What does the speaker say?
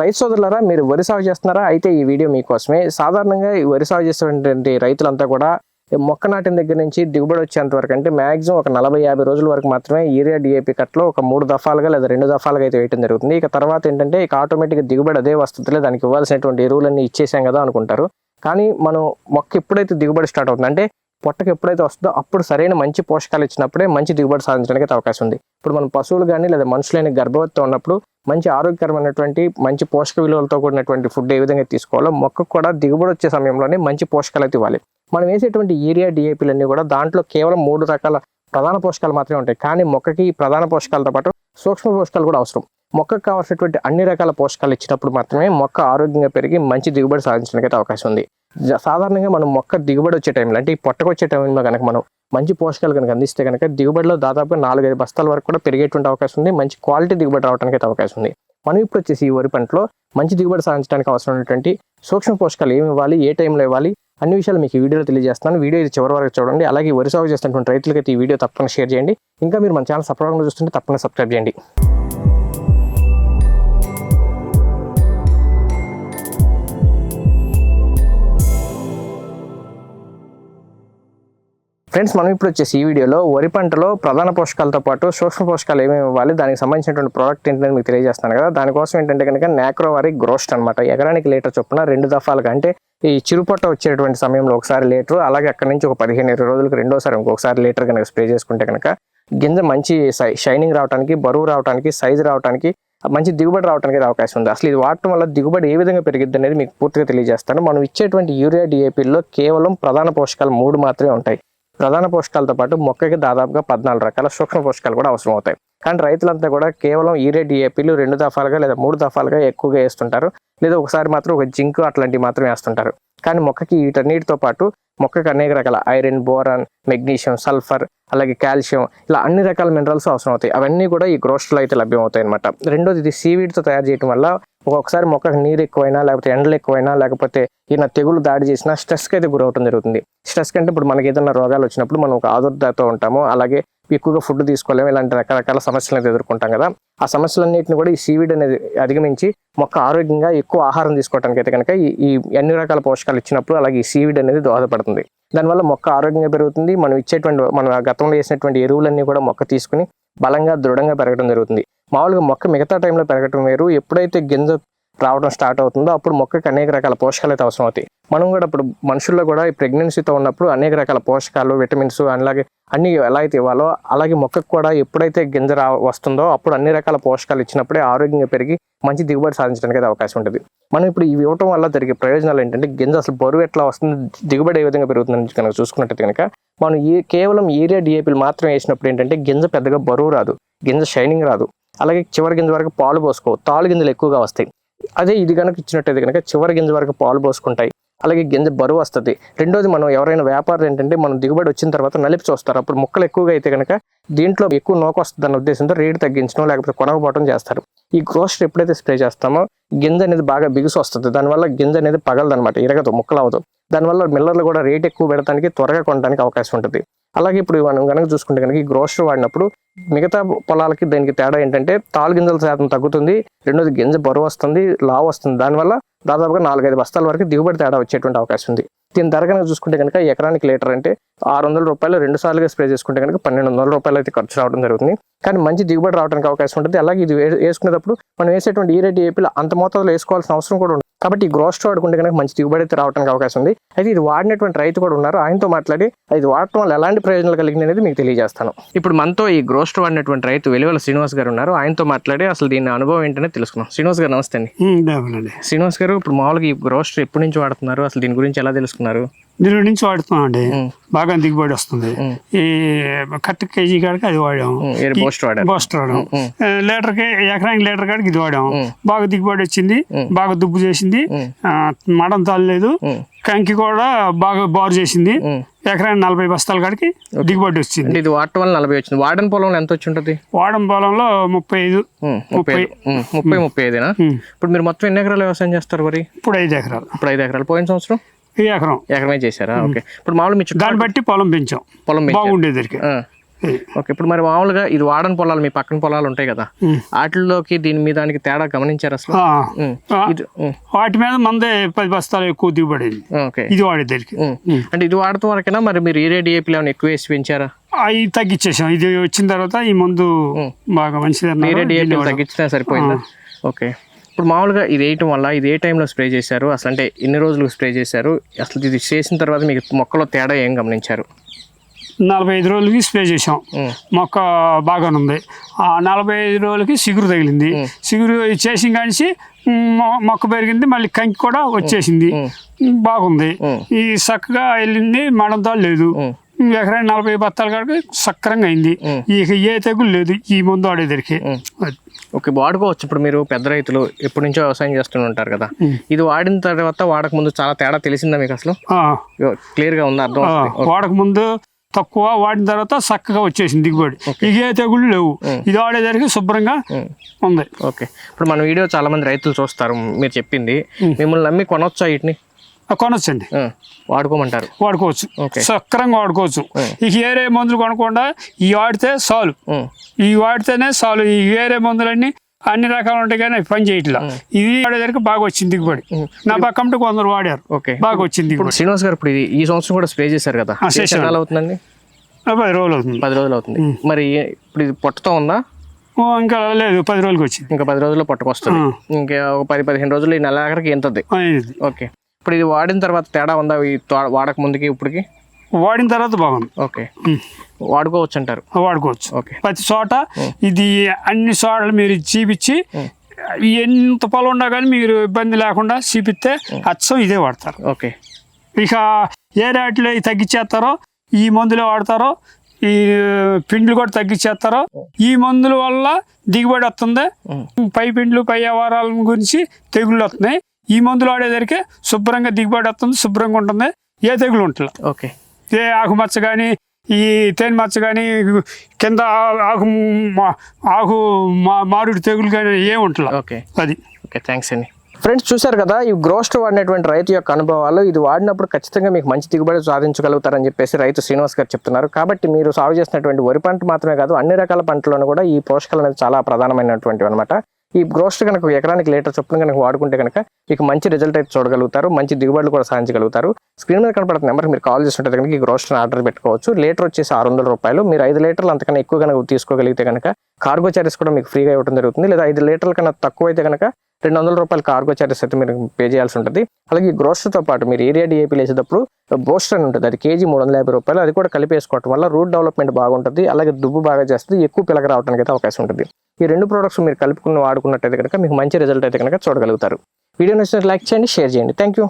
రైతు సోదరులారా మీరు వరి సాగు చేస్తున్నారా? అయితే ఈ వీడియో మీకోసమే. సాధారణంగా ఈ వరి సాగు చేసేటువంటి రైతులంతా కూడా మొక్క నాటిన దగ్గర నుంచి దిగుబడి వచ్చేంత వరకు అంటే మాక్సిమం ఒక నలభై యాభై రోజుల వరకు మాత్రమే యూరియా డిఏపి కట్లో ఒక మూడు దఫాలుగా లేదా రెండు దఫాలుగా అయితే వేయడం జరుగుతుంది. ఇక తర్వాత ఏంటంటే ఇక ఆటోమేటిక్గా దిగుబడి అదే వస్తుంది దానికి ఇవ్వాల్సినటువంటి ఎరువులన్నీ ఇచ్చేసాం కదా అనుకుంటారు. కానీ మనం మొక్క ఎప్పుడైతే దిగుబడి స్టార్ట్ అవుతుంది అంటే పొట్టకి ఎప్పుడైతే వస్తుందో అప్పుడు సరైన మంచి పోషకాలు ఇచ్చినప్పుడే మంచి దిగుబడి సాధించడానికి అవకాశం ఉంది. ఇప్పుడు మనం పశువులు కానీ లేదా మనుషులైన గర్భవతితో ఉన్నప్పుడు మంచి ఆరోగ్యకరమైనటువంటి మంచి పోషక విలువలతో కూడినటువంటి ఫుడ్ ఏ విధంగా తీసుకోవాలో మొక్కకు కూడా దిగుబడి వచ్చే సమయంలోనే మంచి పోషకాలు అయితే ఇవ్వాలి. మనం వేసేటువంటి యూరియా డిఏపీలన్నీ కూడా దాంట్లో కేవలం మూడు రకాల ప్రధాన పోషకాలు మాత్రమే ఉంటాయి. కానీ మొక్కకి ఈ ప్రధాన పోషకాలతో పాటు సూక్ష్మ పోషకాలు కూడా అవసరం. మొక్కకు కావాల్సినటువంటి అన్ని రకాల పోషకాలు ఇచ్చినప్పుడు మాత్రమే మొక్క ఆరోగ్యంగా పెరిగి మంచి దిగుబడి సాధించడానికి అవకాశం ఉంది. సాధారణంగా మనం మొక్క దిగుబడి వచ్చే టైంలో అంటే ఈ పొట్టకొచ్చే టైంలో కనుక మనం మంచి పోషకాలు కనుక అందిస్తే కనుక దిగుబడిలో దాదాపుగా నాలుగైదు బస్తాల వరకు కూడా పెరిగేటువంటి అవకాశం ఉంది. మంచి క్వాలిటీ దిగుబడి రావడానికి అయితే అవకాశం ఉంది. మనం ఇప్పుడు వచ్చేసి ఈ వరి పంటలో మంచి దిగుబడి సాధించడానికి అవసరమైనటువంటి సూక్ష్మ పోషకాలు ఏమి ఇవ్వాలి ఏ టైంలో ఇవ్వాలి అన్ని విషయాలు మీకు ఈ వీడియోలో తెలియజేస్తాను వీడియో ఇది చివరి వరకు చూడండి. అలాగే వరి సాగు చేస్తున్నటువంటి రైతులకైతే ఈ వీడియో తప్పకుండా షేర్ చేయండి. ఇంకా మీరు మన ఛానల్ సబ్స్క్రైబ్ చూస్తుంటే తప్పకుండా సబ్స్క్రైబ్ చేయండి. ఫ్రెండ్స్ మనం ఇప్పుడు వచ్చేసి ఈ వీడియోలో వరి పంటలో ప్రధాన పోషకాలతో పాటు సూక్ష్మ పోషకాలు ఏమేమి ఇవ్వాలి దానికి సంబంధించినటువంటి ప్రోడక్ట్ ఏంటని మీకు తెలియజేస్తాను కదా. దానికోసం ఏంటంటే కనుక నాక్రో వారి గ్రోస్ట్ అనమాట ఎకరానికి లీటర్ చొప్పున రెండు దఫాలుగా అంటే ఈ చిరుపొట్ట వచ్చేటువంటి సమయంలో ఒకసారి లీటర్ అలాగే అక్కడి నుంచి ఒక పదిహేను ఇరవై రోజులకు రెండోసారి ఇంకొకసారి లీటర్ కనుక స్ప్రే చేసుకుంటే కనుక గింజ మంచి షైనింగ్ రావడానికి బరువు రావడానికి సైజు రావడానికి మంచి దిగుబడి రావడానికి అవకాశం ఉంది. అసలు ఇది వాడటం వల్ల దిగుబడి ఏ విధంగా పెరిగిద్ది అనేది మీకు పూర్తిగా తెలియజేస్తాను. మనం ఇచ్చేటువంటి యూరియా డిఏపీలో కేవలం ప్రధాన పోషకాలు మూడు మాత్రమే ఉంటాయి. ప్రధాన పోషకాలతో పాటు మొక్కకి దాదాపుగా పద్నాలుగు రకాల సూక్ష్మ పోషకాలు కూడా అవసరం అవుతాయి కానీ రైతులంతా కూడా కేవలం ఈరే డిఏపీలు రెండు దఫాలుగా లేదా మూడు దఫాలుగా ఎక్కువగా వేస్తుంటారు. లేదా ఒకసారి మాత్రం ఒక జింక్ అట్లాంటివి మాత్రం వేస్తుంటారు. కానీ మొక్కకి వీటన్నిటితో పాటు మొక్కకు అనేక రకాల ఐరన్ బోరాన్ మెగ్నీషియం సల్ఫర్ అలాగే కాల్షియం ఇలా అన్ని రకాల మినరల్స్ అవసరం అవుతాయి అవన్నీ కూడా ఈ గ్రోస్ట్లో అయితే లభ్యం అవుతాయి అనమాట రెండోది ఇది సీవీడ్తో తయారు చేయడం వల్ల ఒక్కొక్కసారి మొక్కకు నీరు ఎక్కువైనా లేకపోతే ఎండలు ఎక్కువైనా లేకపోతే ఈయన తెగులు దాడి చేసినా స్ట్రెస్కి అయితే గురవటం జరుగుతుంది. స్ట్రెస్ కంటే ఇప్పుడు మనకి ఏదైనా రోగాలు వచ్చినప్పుడు మనం ఒక ఆదుర్దతో ఉంటాము. అలాగే ఎక్కువగా ఫుడ్ తీసుకోలేము. ఇలాంటి రకరకాల సమస్యలను అయితే ఎదుర్కొంటాం కదా. ఆ సమస్యలన్నింటిని కూడా ఈ సీవీడ్ అనేది అధిగమించి మొక్క ఆరోగ్యంగా ఎక్కువ ఆహారం తీసుకోవడానికి అయితే కనుక ఈ అన్ని రకాల పోషకాలు ఇచ్చినప్పుడు అలాగే ఈ సీవిడ్ అనేది దోహదపడుతుంది. దానివల్ల మొక్క ఆరోగ్యంగా పెరుగుతుంది. మనం ఇచ్చేటువంటి మనం గతంలో వేసినటువంటి ఎరువులన్నీ కూడా మొక్క తీసుకుని బలంగా దృఢంగా పెరగడం జరుగుతుంది. మామూలుగా మొక్క మిగతా టైంలో పెరగడం వేరు. ఎప్పుడైతే గింజ రావడం స్టార్ట్ అవుతుందో అప్పుడు మొక్కకి అనేక రకాల పోషకాలు అయితే అవసరం అవుతాయి. మనం కూడా ఇప్పుడు మనుషుల్లో కూడా ఈ ప్రెగ్నెన్సీతో ఉన్నప్పుడు అనేక రకాల పోషకాలు విటమిన్స్ అలాగే అన్ని ఎలా అయితే ఇవ్వాలో అలాగే మొక్కకు కూడా ఎప్పుడైతే గింజ రా వస్తుందో అప్పుడు అన్ని రకాల పోషకాలు ఇచ్చినప్పుడే ఆరోగ్యంగా పెరిగి మంచి దిగుబడి సాధించడానికి అయితే అవకాశం ఉంటుంది. మనం ఇప్పుడు ఇవి ఇవ్వటం వల్ల జరిగే ప్రయోజనాలు ఏంటంటే గింజ అసలు బరువు ఎట్లా వస్తుంది దిగుబడి ఏ విధంగా పెరుగుతుందని కనుక చూసుకున్నట్టు కనుక మనం ఏ కేవలం ఏరియా డిఏపీలు మాత్రం వేసినప్పుడు ఏంటంటే గింజ పెద్దగా బరువు రాదు. గింజ షైనింగ్ రాదు. అలాగే చివరి గింజ వరకు పాలు పోసుకో. తాలు గింజలు ఎక్కువగా వస్తాయి. అదే ఇది కనుక ఇచ్చినట్టయితే కనుక చివరి గింజ వరకు పాలు పోసుకుంటాయి. అలాగే గింజ బరువు వస్తుంది. రెండోది మనం ఎవరైనా వ్యాపారం ఏంటంటే మనం దిగుబడి వచ్చిన తర్వాత నలిపి చూస్తారు. అప్పుడు ముక్కలు ఎక్కువగా అయితే కనుక దీంట్లో ఎక్కువ నోక వస్తుంది అన్న ఉద్దేశంతో రేటు తగ్గించడం లేకపోతే కొనకపోవడం చేస్తారు. ఈ గ్రోస్టర్ ఎప్పుడైతే స్ప్రే చేస్తామో గింజ అనేది బాగా బిగుసు వస్తుంది. దానివల్ల గింజ అనేది పగలదు అనమాట ఇరగదు ముక్కలు అవ్వదు. దానివల్ల మిల్లర్లు కూడా రేట్ ఎక్కువ పెడతానికి త్వరగా కొనడానికి అవకాశం ఉంటుంది. అలాగే ఇప్పుడు మనం కనుక చూసుకుంటే కనుక ఈ గ్రోస్టర్ వాడినప్పుడు మిగతా పొలాలకి దీనికి తేడా ఏంటంటే తాలు గింజల శాతం తగ్గుతుంది రెండోది గింజ బరువు వస్తుంది లావు వస్తుంది. దానివల్ల దాదాపుగా నాలుగైదు బస్తాల వరకు దిగుబడి తేడా వచ్చేటువంటి అవకాశం ఉంది. దీని ధర కనుక చూసుకుంటే కనుక ఎకరానికి లీటర్ అంటే ఆరు వందల రూపాయలు రెండు సార్లుగా స్ప్రే చేసుకుంటే కనుక పన్నెండు వందల రూపాయలు అయితే ఖర్చు రావడం జరుగుతుంది. కానీ మంచి దిగుబడి రావడానికి అవకాశం ఉంటుంది. అలాగే ఇది వేసుకునేటప్పుడు మనం వేసేటువంటి ఈ రేట్ ఏపీలో అంత మోతాదులో వేసుకోవాల్సిన అవసరం కూడా ఉంది కాబట్టి ఈ గ్రోస్ట్ వాడుకుంటే కనుక మంచి దిగుబడి అయితే రావడానికి అవకాశం ఉంది. అయితే ఇది వాడినటువంటి రైతు కూడా ఉన్నారు. ఆయనతో మాట్లాడి ఇది వాడటం వల్ల ఎలాంటి ప్రయోజనాలు కలిగినాయి అనేది మీకు తెలియజేస్తాను. ఇప్పుడు మనతో ఈ గ్రోస్ట్ వాడినటువంటి రైతు వెలువల శ్రీనివాస్ గారు ఉన్నారు. ఆయనతో మాట్లాడి అసలు దీని అనుభవం ఏంటనే తెలుసుకున్నాం శ్రీనివాస్ గారు నమస్తే అండి. శ్రీనివాస్ గారు ఇప్పుడు మామూలుగా ఈ గ్రోస్టర్ ఎప్పటి నుంచి వాడుతున్నారు? అసలు దీని గురించి ఎలా తెలుసుకున్నారు? దీని నుంచి వాడుతున్నామండి. ఉం. బాగా దిగుబడి వస్తుంది. ఈ కత్తి కేజీ కాడికి అది వాడాం ఉం. ఆ, లీటర్కి ఎకరానికి లీటర్ కాడికి ఇది వాడాం. బాగా దిగుబడి వచ్చింది. బాగా దుబ్బు చేసింది. మడం తాలేదు. కంకి కూడా బాగా బారు చేసింది. ఎకరానికి నలభై బస్తాల కాడికి దిగుబడి వచ్చింది. ఇది వాడటం వల్ల నలభై వచ్చింది. వాడని పొలంలో ఎంత వచ్చి ఉంటుంది? వాడం పొలంలో ముప్పై ఐదు ముప్పై ఐదు. ముప్పై ముప్పై ఐదేనా? ఉం. ఇప్పుడు మీరు మొత్తం ఎన్ని ఎకరాలు వ్యవసాయం చేస్తారు వరి ఇప్పుడు ఐదు ఎకరాలు. ఇప్పుడు ఐదు ఎకరాలు. పోయిన సంవత్సరం? ఈ ఎకరం. ఎకరమే చేశారా? ఓకే. ఇప్పుడు మామూలు మీ దాన్ని బట్టి పొలం పెంచాం. పొలం. బాగుండేదరికి. ఓకే. ఇప్పుడు మరి మామూలుగా ఇది వాడని పొలాలు మీ పక్కన పొలాలు ఉంటాయి కదా. వాటిల్లోకి దీని మీద దానికి తేడా గమనించారు అసలు. వాటి మీద మందే పది బస్తాలు ఎక్కువ దిగుబడింది. ఓకే. ఇది వాడేదానికి ఉమ్. అంటే ఇది వాడటం వరకైనా? మరి మీరు ఏరియా డిఏపీలో ఏమైనా ఎక్కువ వేసి పెంచారా? అవి తగ్గించేసాం. ఇది వచ్చిన తర్వాత ఈ మందు బాగా మంచిది. Urea DAP. తగ్గించినా సరిపోయిందా? ఓకే. ఇప్పుడు మామూలుగా ఇది వేయటం వల్ల ఇది ఏ టైంలో స్ప్రే చేశారు? అసలు అంటే ఎన్ని రోజులు స్ప్రే చేశారు? అసలు ఇది చేసిన తర్వాత మీకు మొక్కలో తేడా ఏం గమనించారు? నలభై ఐదు రోజులకి స్ప్రే చేసాం. మొక్క బాగానే ఉంది. ఆ నలభై ఐదు రోజులకి సిగురు తగిలింది. సిగురు చేసిన కానిసి మొ- మొక్క పెరిగింది మళ్ళీ కంకి కూడా వచ్చేసింది. బాగుంది. ఈ చక్కగా వెళ్ళింది మడంతో లేదు. ఎకరానికి నలభై బత్తాల కాడికి సక్రంగా అయింది. ఇక ఏ తెగులు లేదు. ఈ ముందు ఆడేదరికి. ఓకే వాడుకోవచ్చు. ఇప్పుడు మీరు పెద్ద రైతులు ఎప్పటి నుంచో వ్యవసాయం చేస్తూనే ఉంటారు కదా. ఇది వాడిన తర్వాత వాడక ముందు చాలా తేడా తెలిసిందా మీకు అసలు? క్లియర్గా ఉందా? అర్థం? వాడక ముందు తక్కువ వాడిన తర్వాత చక్కగా వచ్చేసింది దిగుబడి. ఇక ఏ తెగులు లేవు. ఇది ఆడేదరికి శుభ్రంగా ఉంది. ఓకే. ఇప్పుడు మన వీడియో చాలా మంది రైతులు చూస్తారు. మీరు చెప్పింది. మిమ్మల్ని నమ్మి కొనొచ్చా వీటిని? కొనొచ్చండి. వాడుకోమంటారు. వాడుకోవచ్చు. ఓకే. సక్రంగా వాడుకోవచ్చు. ఇక వేరే మందులు కొనకుండా ఈ వాడితే ఉమ్, ఈ వాడితేనే చాలు. ఈ వేరే మందులన్నీ అన్ని రకాలు ఉంటాయి కానీ అవి పని చేయట్లా. ఇది వాడేదరికి బాగా వచ్చింది దిగుబడి. నా పక్కన కొందరు వాడారు. ఓకే. బాగా వచ్చింది శ్రీనివాస్ గారు ఇప్పుడు ఇది ఈ సంవత్సరం కూడా స్ప్రే చేశారు కదా. అవుతుందండి పది రోజులు అవుతుంది. పది రోజులు అవుతుంది. మరి ఇప్పుడు ఇది పొట్టతో ఉందా? ఇంకా లేదు. పది రోజులకి వచ్చింది. ఇంకా పది రోజుల్లో పొట్టకొస్తుంది. ఇంకా ఒక పది పదిహేను రోజులు ఈ నెల ఆఖరికి ఎంతది అయింది. ఓకే. ఇప్పుడు ఇది వాడిన తర్వాత తేడా ఉందా? ఈ వాడక ముందుకి ఇప్పటికి వాడిన తర్వాత బాగుంది. ఓకే. వాడుకోవచ్చు అంటారు? వాడుకోవచ్చు. ఓకే. ప్రతి చోట ఇది అన్ని చోట్ల మీరు చూపించి ఎంత పొలం ఉన్నా కానీ మీరు ఇబ్బంది లేకుండా చూపిస్తే అచ్చం ఇదే వాడతారు. ఓకే. ఇక ఏ రేట్లో తగ్గించేస్తారో ఈ మందులే వాడతారో ఈ పిండ్లు కూడా తగ్గించేస్తారో ఈ మందుల వల్ల దిగుబడి వస్తుంది. పై పిండ్లు పై వ్యవహారాల గురించి తెగుళ్ళు వస్తున్నాయి. ఈ మందులు వాడేసరికి శుభ్రంగా దిగుబడి వస్తుంది శుభ్రంగా ఉంటుంది. ఏ తెగులు ఉంటుంది ఓకే. ఏ ఆకు మచ్చ కానీ ఈ తేనె మచ్చ కానీ కింద ఆకు ఆకు మా మారుడి తెగులు కానీ ఏం ఉంటుంది ఓకే. అది. ఓకే థ్యాంక్స్ అండి. ఫ్రెండ్స్ చూశారు కదా ఈ గ్రోస్ట్ వాడినటువంటి రైతు యొక్క అనుభవాలు ఇది వాడినప్పుడు ఖచ్చితంగా మీకు మంచి దిగుబడి సాధించగలుగుతారని చెప్పేసి రైతు శ్రీనివాస్ గారు చెప్తున్నారు. కాబట్టి మీరు సాగు చేసినటువంటి వరి పంట మాత్రమే కాదు అన్ని రకాల పంటలను కూడా ఈ పోషకాలు అనేది చాలా ప్రధానమైనటువంటివి అనమాట ఈ గ్రోస్ట్ కనుక ఎకరానికి లీటర్ చొప్పున కనుక వాడుకుంటే కనుక మీకు మంచి రిజల్ట్ అయితే చూడగలుగుతారు మంచి దిగుబడులు కూడా సాధించగలుగుతారు. స్క్రీన్ మీద కనపడుతున్న నెంబర్కి మీరు కాల్ చేస్తుంటే కనుక ఈ గ్రోస్ట్ని ఆర్డర్ పెట్టుకోవచ్చు. లీటర్ వచ్చేసి ఆరు వందల రూపాయలు. మీరు ఐదు లీటర్లు అంతకన్నా ఎక్కువ కనుక తీసుకోగలిగితే కనుక కార్గో చార్జెస్ కూడా మీకు ఫ్రీగా ఇవ్వడం జరుగుతుంది. లేదా ఐదు లీటర్ల కన్నా తక్కువ అయితే కనుక రెండు వందల రూపాయల కార్గో చార్జెస్ అయితే మీరు పే చేయాల్సి ఉంటుంది. అలాగే ఈ గ్రోస్టర్తో పాటు మీరు ఏరియా డిఏపీ వేసేటప్పుడు బోస్టర్ అని ఉంటుంది. అది కేజీ మూడు వందల యాభై రూపాయలు. అది కూడా కలిపేసుకోవడం వల్ల రూట్ డెవలప్మెంట్ బాగుంటుంది. అలాగే దుబ్బు బాగా చేస్తుంది. ఎక్కువ పిలక రావడానికి అయితే అవకాశం ఉంటుంది. ఈ రెండు ప్రోడక్ట్స్ మీరు కలుపుకుని వాడుకున్నట్టయితే కనుక మీకు మంచి రిజల్ట్ అయితే కనుక చూడగలుగుతారు. వీడియో నచ్చినట్టు లైక్ చేయండి షేర్ చేయండి. Thank you